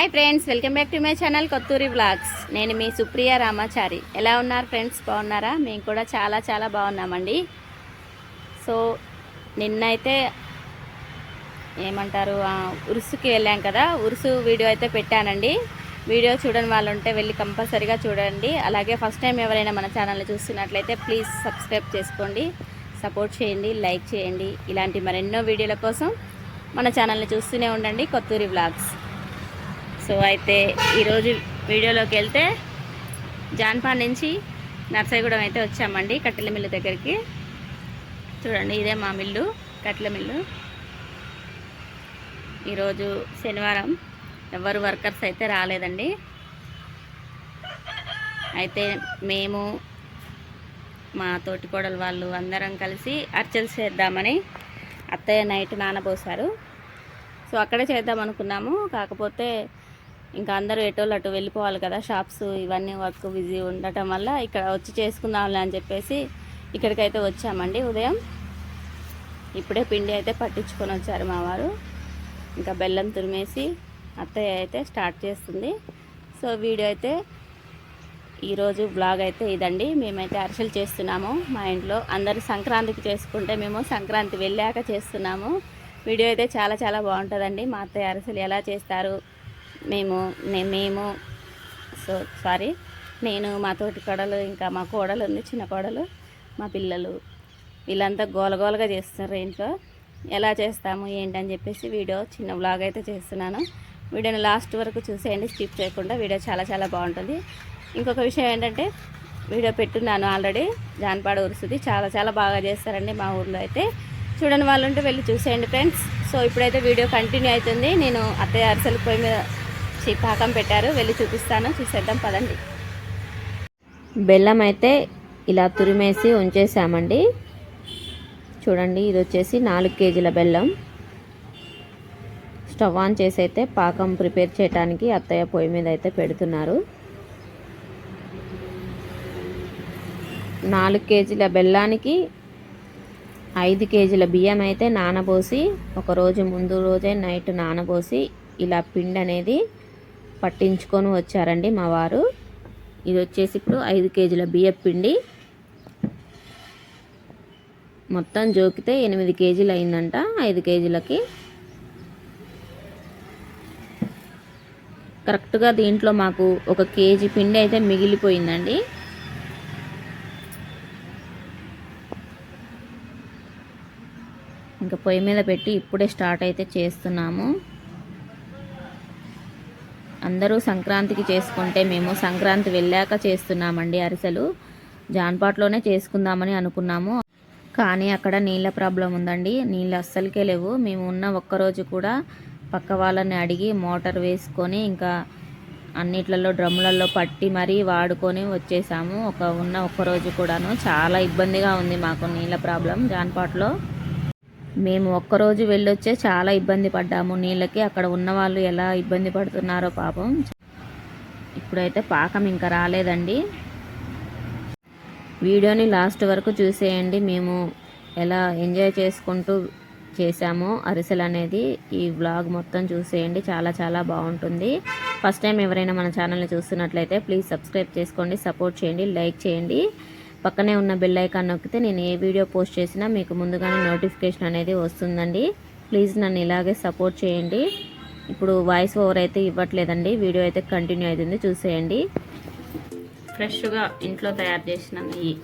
Hi friends welcome back to my channel Kothuri blogs నేను మీ సుప్రియ రామాచారి. ఎలా ఉన్నారు ఫ్రెండ్స్? బాగున్నారా? మేము కూడా చాలా చాలా బాగున్నామండి. సో నిన్నైతే ఏమంటారు ఉరుసుకి వెళ్ళాం కదా. ఉరుసు వీడియో అయితే పెట్టానండి. వీడియో చూడని వాళ్ళు ఉంటే వెళ్ళి కంపల్సరీగా చూడండి. అలాగే ఫస్ట్ టైం ఎవరైనా మన ఛానల్ని చూస్తున్నట్లయితే ప్లీజ్ సబ్స్క్రైబ్ చేసుకోండి. సపోర్ట్ చేయండి లైక్ చేయండి. ఇలాంటి మరెన్నో వీడియోల కోసం మన ఛానల్ని చూస్తూనే ఉండండి కొత్తూరి బ్లాగ్స్ సో అయితే ఈరోజు వీడియోలోకి వెళ్తే జాన్పాన్ నుంచి నర్సయ్యగూడెం అయితే వచ్చామండి కట్టెల మిల్లు దగ్గరికి. చూడండి ఇదే మా మిల్లు కట్టెల మిల్లు. ఈరోజు శనివారం. ఎవరు వర్కర్స్ అయితే రాలేదండి. అయితే మేము మా తోటికోడలు వాళ్ళు అందరం కలిసి అర్చలు చేద్దామని అత్తయ్య నైట్ నానబోసారు సో అక్కడే చేద్దాం అనుకున్నాము కాకపోతే ఇంకా అందరూ ఎటోళ్ళు అటు వెళ్ళిపోవాలి కదా షాప్స్ ఇవన్నీ వర్క్ బిజీ ఉండటం వల్ల ఇక్కడ వచ్చి చేసుకుందాంలే అని చెప్పేసి ఇక్కడికైతే వచ్చామండి ఉదయం. ఇప్పుడే పిండి అయితే పట్టించుకొని వచ్చారు మా వారు. ఇంకా బెల్లం తురిమేసి అత్తయ్య అయితే స్టార్ట్ చేస్తుంది. సో వీడియో అయితే ఈరోజు బ్లాగ్ అయితే ఇదండి. మేమైతే అరిసెలు చేస్తున్నాము మా ఇంట్లో. అందరూ సంక్రాంతికి చేసుకుంటే మేము సంక్రాంతి వెళ్ళాక చేస్తున్నాము. వీడియో అయితే చాలా చాలా బాగుంటుందండి. మా అత్తయ్య అరిసెలు ఎలా చేస్తారు మేము మేము సో సారీ నేను మా తోటి కోడలు ఇంకా మా కోడలు ఉంది చిన్న కోడలు మా పిల్లలు. వీళ్ళంతా గోలగోలగా చేస్తున్నారు ఇంట్లో. ఎలా చేస్తాము ఏంటని చెప్పేసి వీడియో చిన్న వ్లాగ్ అయితే చేస్తున్నాను. వీడియోని లాస్ట్ వరకు చూసేయండి స్కిప్ చేయకుండా వీడియో చాలా చాలా బాగుంటుంది. ఇంకొక విషయం ఏంటంటే వీడియో పెట్టున్నాను ఆల్రెడీ జాన్పాడ ఉరుసుది చాలా చాలా బాగా చేస్తారండి మా ఊర్లో అయితే. చూడని వాళ్ళు ఉంటే వెళ్ళి చూసేయండి ఫ్రెండ్స్ సో ఇప్పుడైతే వీడియో కంటిన్యూ అవుతుంది. నేను అత్తయ్య అరిసెలు పొయ్యి మీద పాకం పెట్టారు. వెళ్ళి చూపిస్తాను. చూసేద్దాం పదండి. బెల్లం అయితే ఇలా తురిమేసి ఉంచేసామండి. చూడండి ఇది వచ్చేసి నాలుగు కేజీల బెల్లం. స్టవ్ ఆన్ చేసి అయితే పాకం ప్రిపేర్ చేయడానికి అత్తయ్య పొయ్యి మీద అయితే పెడుతున్నారు. నాలుగు కేజీల బెల్లానికి ఐదు కేజీల బియ్యం అయితే నానబోసి ఒక రోజు ముందు రోజే నైట్ నానబోసి ఇలా పిండి అనేది పట్టించుకొని వచ్చారండి మా వారు. ఇది వచ్చేసి ఇప్పుడు ఐదు కేజీల బియ్యం పిండి. మొత్తం జోకితే ఎనిమిది కేజీలు అయిందంట ఐదు కేజీలకి. కరెక్ట్గా దీంట్లో మాకు ఒక కేజీ పిండి అయితే మిగిలిపోయిందండి. ఇంకా పొయ్యి మీద పెట్టి ఇప్పుడే స్టార్ట్ అయితే చేస్తున్నాము. అందరూ సంక్రాంతికి చేసుకుంటే మేము సంక్రాంతి వెళ్ళాక చేస్తున్నామండి అరిసెలు. జాన్పాట్లోనే చేసుకుందామని అనుకున్నాము. కానీ అక్కడ నీళ్ళ ప్రాబ్లం ఉందండి. నీళ్ళు అస్సలకే లేవు. మేము ఉన్న ఒక్కరోజు కూడా పక్క వాళ్ళని అడిగి మోటార్ వేసుకొని ఇంకా అన్నిట్లలో డ్రమ్ములలో పట్టి మరీ వాడుకొని వచ్చేసాము. ఒక ఉన్న ఒక్కరోజు కూడాను. చాలా ఇబ్బందిగా ఉంది మాకు నీళ్ళ ప్రాబ్లం జాన్పాట్లో. మేము ఒక్కరోజు వెళ్ళొచ్చే చాలా ఇబ్బంది పడ్డాము. నీళ్ళకి అక్కడ ఉన్న వాళ్ళు ఎలా ఇబ్బంది పడుతున్నారో పాపం. ఇప్పుడైతే పాకం ఇంకా రాలేదండి. వీడియోని లాస్ట్ వరకు చూసేయండి. మేము ఎలా ఎంజాయ్ చేసుకుంటూ చేసాము అరిసెలు అనేది ఈ వ్లాగ్ మొత్తం చూసేయండి. చాలా చాలా బాగుంటుంది. ఫస్ట్ టైం ఎవరైనా మన ఛానల్ని చూస్తున్నట్లయితే ప్లీజ్ సబ్స్క్రైబ్ చేసుకోండి సపోర్ట్ చేయండి లైక్ చేయండి. పక్కనే ఉన్న బెల్ ఐకాన్ నొక్కితే నేను ఏ వీడియో పోస్ట్ చేసినా మీకు ముందుగానే నోటిఫికేషన్ అనేది వస్తుందండి. ప్లీజ్ నన్ను ఇలాగే సపోర్ట్ చేయండి. ఇప్పుడు వాయిస్ ఓవర్ అయితే ఇవ్వట్లేదండి. వీడియో అయితే కంటిన్యూ అవుతుంది. చూసేయండి. ఫ్రెష్గా ఇంట్లో తయారు చేసిన నెయ్యి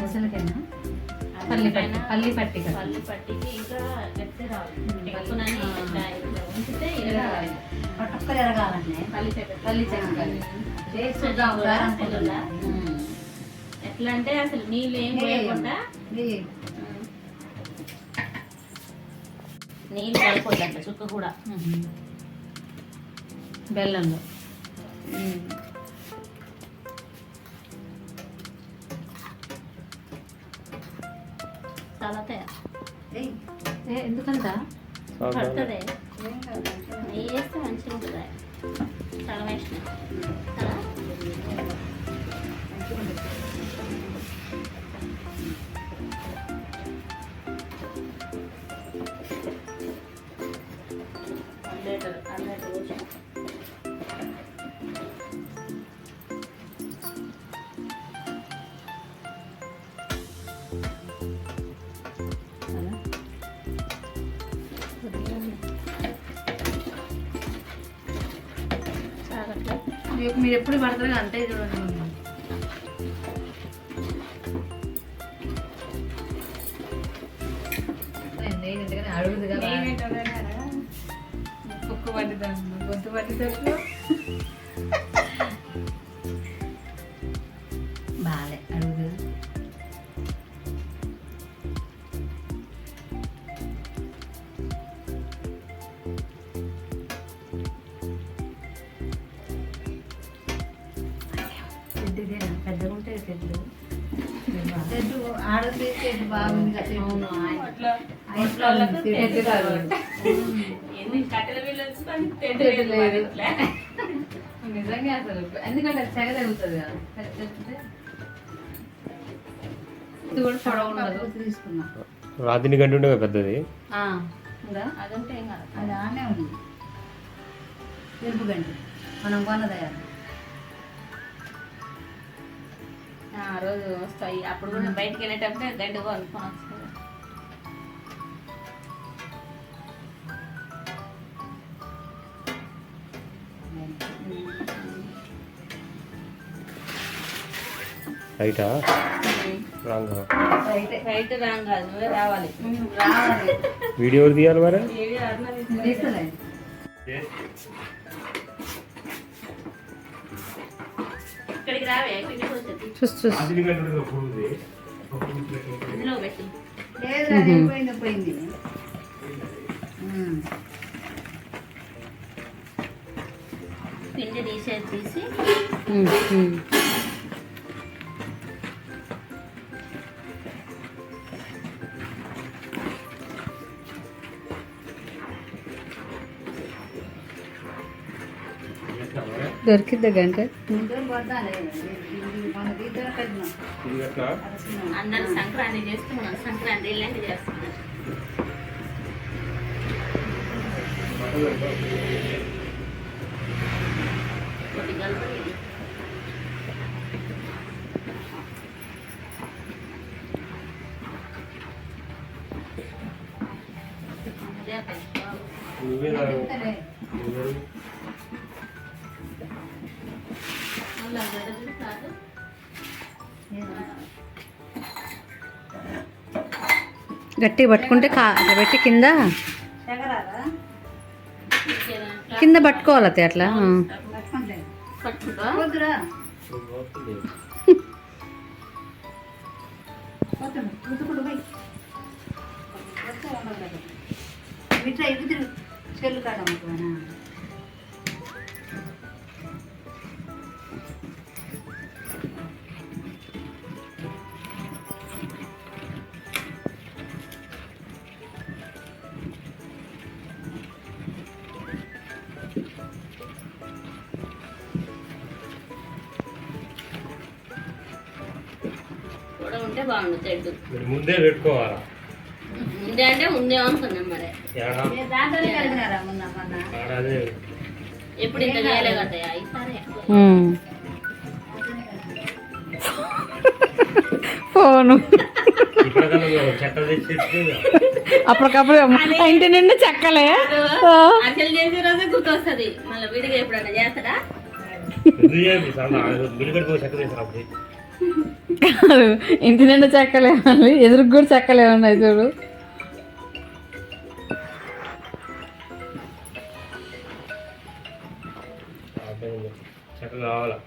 అరిసెలకైనా పల్లి పట్టి పల్లి పట్టి పల్లి పట్టికి ఇంకా ఉంచితే ఎరగాలి పట్టుకొని ఎరగాలంటే పల్లి చెక్క పల్లి చెక్క టేస్ట్? ఉమ్. ఎట్లా అంటే అసలు నీళ్ళు ఏం. పోయకుండా నెయ్యి. నీళ్ళు కలపొద్దంట చుక్క కూడా. బెల్లంలో. ఎందుకంట? పడుతుంది. నెయ్యి వేస్తే మంచిగా ఉంటుంది చాలా వేసిన మీరు ఎప్పుడు పడతారు అంతే చూడండి. నేను అడుగుదు కదా. కుక్క పట్టిదాం గొంతు పట్టినట్లు నిజంగా అసలు ఎందుకంటే తగ్గుతుంది కదా రాతిని గంట ఉండే పెద్దది అదంటే ఏం కాదు. అది ఆనే ఉంది. తెలుపు గంటి. మనం కొన్నదయ్యా రోజు వస్తాయి. అప్పుడు కూడా బయటికి వెళ్ళేటప్పుడే గడ్డి కొనుక్కొని వస్తుంది రైటా రాంగ్ రైట్ రాంగ్ కాదు. నువ్వే రావాలి. రావాలి. వీడియో తీయాలి మరి? ఇక్కడికి రావే పోయింది ఉమ్. పిండి తీసేది తీసి? దొరికిద్దా గంట? ఇది ఎట్లా? అందరూ సంక్రాంతి చేస్తున్నాం సంక్రాంతి ఇలాంటి చేస్తున్నారు కొద్ది కలుపు ఇది. అదే పెద్ద బాబు. నువ్వే తాగు. సరే. నువ్వే. గట్టి పట్టుకుంటే కా పెట్టి కింద కింద పట్టుకోవాలి అత్తయ్య అట్లా ఆ. పట్టుకుంటే పట్టుకుంటా వద్దురా ముందే పెట్టుకోవాలా? ముందే అంటే ముందే అనుకున్నాం మరి. ఎప్పుడు ఇంత కదా. ఈసారి. ఫోను. అప్పటికప్పుడు ఇంటి నిండా చెక్కలే. ఆ. అసలు చేసే రోజే గుర్తొస్తుంది. మళ్ళీ విడిగా ఎప్పుడన్నా చేస్తాడా? కాదు. ఇంటి నిండా చెక్కలే ఎదురుకు కూడా చెక్కలే చూడు. చెక్క కావాలా?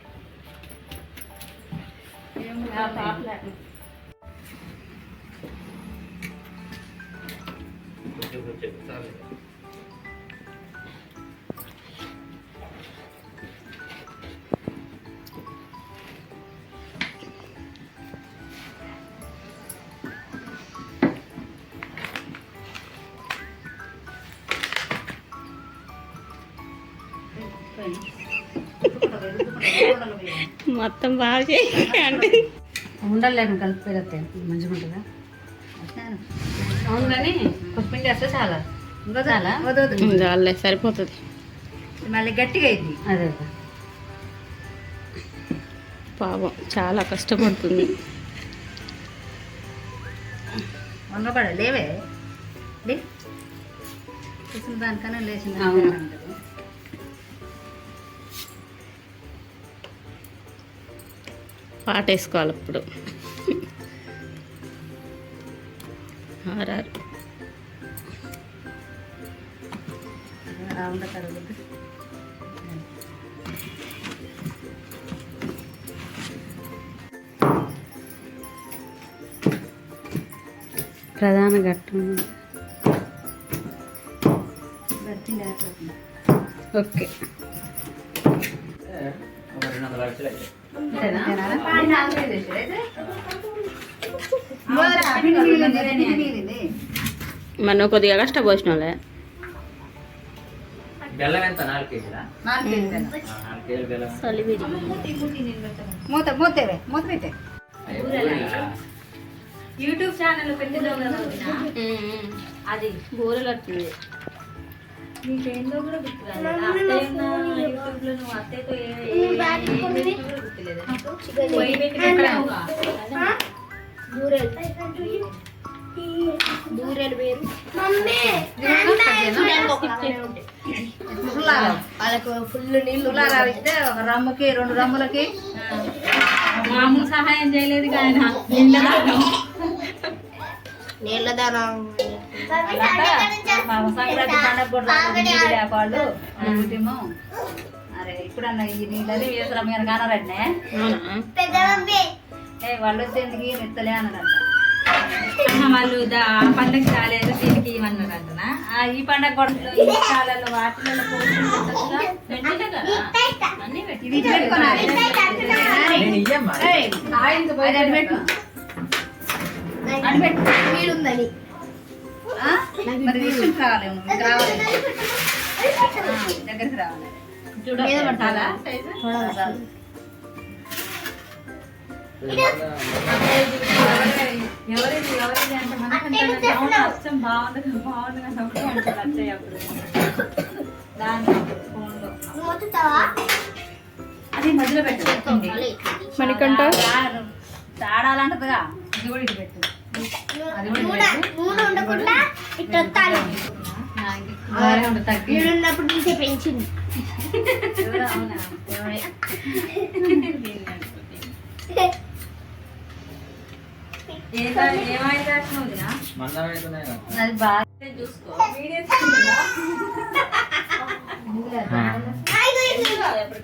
మొత్తం బాగా చేయి అంటే. ఉండలేను కలిపి మంచిగా ఉంటుందా అవును కానీ కొత్తిమీర వేస్తే చాలా. ఇంకా చాలా? చాలే సరిపోతుంది. మళ్ళీ గట్టిగా అయింది. అదే పాపం చాలా కష్టపడుతుంది. వంగపడ లేవే. చూసిన దానికన్నా లేచిన పాటేసుకోవాలి పాట వేసుకోవాలి ఇప్పుడు ఆర్ఆర్. ప్రధాన ఘట్టం. ఓకే. నువ్వు కొద్దిగా కేజీలు? బెల్లం. మూత మూతవే మూత పెట్టే యూట్యూబ్ ఛానల్ అది. బూరెలు వస్తుంది నీకేందో కూడా గుర్తురాదు యూట్యూబ్లో నువ్వు అత్తయ్యతో ఏ- బూరెలు వేరు వాళ్ళకు ఫుల్ నీళ్ళు రావిస్తే ఒక రమ్ముకి రెండు రమ్ములకి మామూలు సహాయం చేయలేదు ఆయన నీళ్ళ దానం సంక్రాంతి పండుగ కూడా అరే ఇప్పుడన్నా ఈ నీళ్ళని వేసరా మీరు కానరండి ఏ వాళ్ళు ఎందుకు ఈయన ఎత్తలే అన్నారంట. వాళ్ళు పండగ రాలేదు దీనికి అంటనా ఆ, ఈ పండగ కూడా ఈ కాలంలో వాటిలలో పోషణ పెట్టచ్చుగా? పెట్టినే కదా? అన్నీ పెట్టి ఇది ఇటు పెట్టుకోనాలి. ఏయ్, అది అటు పెట్టు. అటు పెట్టు. ఆ? మరి విషయం కావాలి మీకు రావాలి. ఆ, దగ్గరికి రావాలి. ఎవరిది ఎవరిది అంటే అచ్చం బాగుంది బాగుంది అని ఒకటి అంటారు అచ్చయ్య అప్పుడు. దాని ఫోన్లో. అది మధ్యలో పెట్టండి. మణికంఠ? ఆడాలంటదిగా ఇది కూడా ఇటు పెట్టు. అది కూడా ఇటు పెట్టు. ఆ, ఇది బాగానే ఉంటుంది, తగ్గి. ఎవరు? అది బాగా చూసుకో. లేదు.